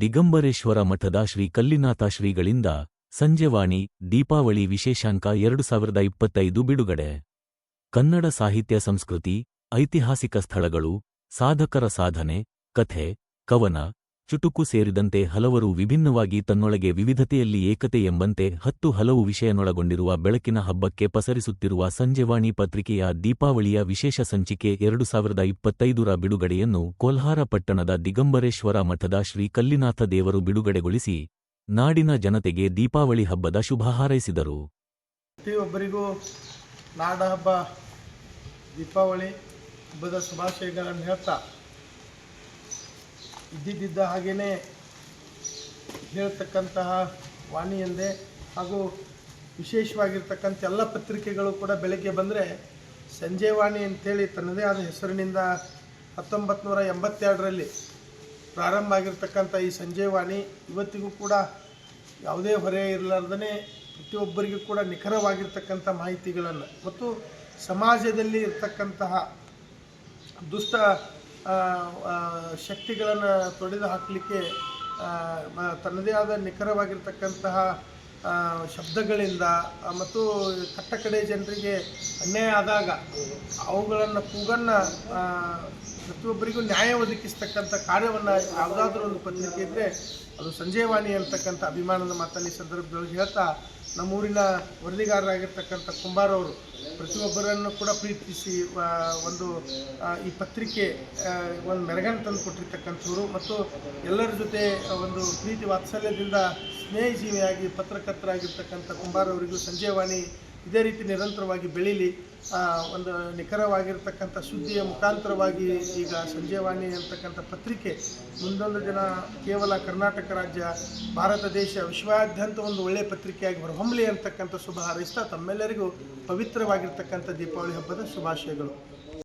ದಿಗಂಬರೇಶ್ವರ ಮಠದ ಶ್ರೀ ಕಲ್ಲಿನಾಥ ಶ್ರೀಗಳಿಂದ ಸಂಜೆವಾಣಿ, ದೀಪಾವಳಿ ವಿಶೇಷಾಂಕ ಎರಡು ಸಾವಿರದ ಇಪ್ಪತ್ತೈದು ಬಿಡುಗಡೆ. ಕನ್ನಡ ಸಾಹಿತ್ಯ ಸಂಸ್ಕೃತಿ, ಐತಿಹಾಸಿಕ ಸ್ಥಳಗಳು, ಸಾಧಕರ ಸಾಧನೆ, ಕಥೆ, ಕವನ ಚುಟುಕು ಸೇರಿದಂತೆ ಹಲವರು ವಿಭಿನ್ನವಾಗಿ ತನ್ನೊಳಗೆ ವಿವಿಧತೆಯಲ್ಲಿ ಏಕತೆ ಎಂಬಂತೆ ಹತ್ತು ಹಲವು ವಿಷಯನೊಳಗೊಂಡಿರುವ ಬೆಳಕಿನ ಹಬ್ಬಕ್ಕೆ ಪಸರಿಸುತ್ತಿರುವ ಸಂಜೆವಾಣಿ ಪತ್ರಿಕೆಯ ದೀಪಾವಳಿಯ ವಿಶೇಷ ಸಂಚಿಕೆ ಎರಡು ಸಾವಿರದ ಇಪ್ಪತ್ತೈದರ ಬಿಡುಗಡೆಯನ್ನು ಕೋಲ್ಹಾರ ಪಟ್ಟಣದ ದಿಗಂಬರೇಶ್ವರ ಮಠದ ಶ್ರೀ ಕಲ್ಲಿನಾಥ ದೇವರು ಬಿಡುಗಡೆಗೊಳಿಸಿ ನಾಡಿನ ಜನತೆಗೆ ದೀಪಾವಳಿ ಹಬ್ಬದ ಶುಭ ಹಾರೈಸಿದರು. ಪ್ರತಿಯೊಬ್ಬರಿಗೂ ನಾಡಹಬ್ಬ, ದೀಪಾವಳಿ, ಹಬ್ಬದ ಶುಭಾಶಯಗಳನ್ನು ಹೇಳ್ತಾ ಇದ್ದಿದ್ದ ಹಾಗೆಯೇ ಹೇಳ್ತಕ್ಕಂತಹ ವಾಣಿ ಎಂದೇ ಹಾಗೂ ವಿಶೇಷವಾಗಿರ್ತಕ್ಕಂಥ ಎಲ್ಲ ಪತ್ರಿಕೆಗಳು ಕೂಡ ಬೆಳಗ್ಗೆ ಬಂದರೆ ಸಂಜೆವಾಣಿ ಅಂಥೇಳಿ ತನ್ನದೇ ಆದ ಹೆಸರಿನಿಂದ ಹತ್ತೊಂಬತ್ತು ನೂರ ಎಂಬತ್ತೆರಡರಲ್ಲಿ ಪ್ರಾರಂಭ ಆಗಿರ್ತಕ್ಕಂಥ ಈ ಸಂಜೆವಾಣಿ ಇವತ್ತಿಗೂ ಕೂಡ ಯಾವುದೇ ಹೊರೆ ಇರಲಾರ್ದೇ ಪ್ರತಿಯೊಬ್ಬರಿಗೂ ಕೂಡ ನಿಖರವಾಗಿರ್ತಕ್ಕಂಥ ಮಾಹಿತಿಗಳನ್ನು. ಮತ್ತು ಸಮಾಜದಲ್ಲಿ ಇರ್ತಕ್ಕಂತಹ ದುಷ್ಟ ಶಕ್ತಿಗಳನ್ನು ತೊಡೆದು ಹಾಕಲಿಕ್ಕೆ ತನ್ನದೇ ಆದ ನಿಖರವಾಗಿರ್ತಕ್ಕಂತಹ ಶಬ್ದಗಳಿಂದ ಮತ್ತು ಮತ್ತು ಕಟ್ಟಕಡೆ ಜನರಿಗೆ ಅನ್ಯಾಯ ಆದಾಗ ಅವುಗಳನ್ನು ಕೂಗನ್ನು ಪ್ರತಿಯೊಬ್ಬರಿಗೂ ನ್ಯಾಯ ಒದಗಿಸ್ತಕ್ಕಂಥ ಕಾರ್ಯವನ್ನು ಯಾವುದಾದ್ರೂ ಒಂದು ಪತ್ರಿಕೆ ಇದ್ದರೆ ಅದು ಸಂಜಯವಾಣಿ ಅಂತಕ್ಕಂಥ ಅಭಿಮಾನದ ಮಾತನ್ನು ಈ ಸಂದರ್ಭದೊಳಗೆ ಹೇಳ್ತಾ ನಮ್ಮೂರಿನ ವರದಿಗಾರರಾಗಿರ್ತಕ್ಕಂಥ ಕುಂಬಾರವರು ಪ್ರತಿಯೊಬ್ಬರನ್ನು ಕೂಡ ಪ್ರೀತಿಸಿ ಒಂದು ಈ ಪತ್ರಿಕೆ ಒಂದು ಮೆರಗನ್ನು ತಂದು ಕೊಟ್ಟಿರ್ತಕ್ಕಂಥವ್ರು ಮತ್ತು ಎಲ್ಲರ ಜೊತೆ ಒಂದು ಪ್ರೀತಿ ವಾತ್ಸಲ್ಯದಿಂದ ಸ್ನೇಹಜೀವಿಯಾಗಿ ಪತ್ರಕರ್ತರಾಗಿರ್ತಕ್ಕಂಥ ಕುಂಬಾರ್ ಅವರಿಗೂ ಸಂಜಯವಾಣಿ ಇದೇ ರೀತಿ ನಿರಂತರವಾಗಿ ಬೆಳೀಲಿ ಒಂದು ನಿಖರವಾಗಿರ್ತಕ್ಕಂಥ ಸುದ್ದಿಯ ಮುಖಾಂತರವಾಗಿ ಈಗ ಸಂಜೆವಾಣಿ ಅಂತಕ್ಕಂಥ ಪತ್ರಿಕೆ, ಮುಂದೊಂದು ಜನ ಕೇವಲ ಕರ್ನಾಟಕ ರಾಜ್ಯ, ಭಾರತ ದೇಶ, ವಿಶ್ವಾದ್ಯಂತ ಒಂದು ಒಳ್ಳೆಯ ಪತ್ರಿಕೆಯಾಗಿ ಹೊರಹೊಮ್ಮಲಿ ಅಂತಕ್ಕಂಥ ಶುಭ ಹಾರೈಸ್ತಾ ತಮ್ಮೆಲ್ಲರಿಗೂ ಪವಿತ್ರವಾಗಿರ್ತಕ್ಕಂಥ ದೀಪಾವಳಿ ಹಬ್ಬದ ಶುಭಾಶಯಗಳು.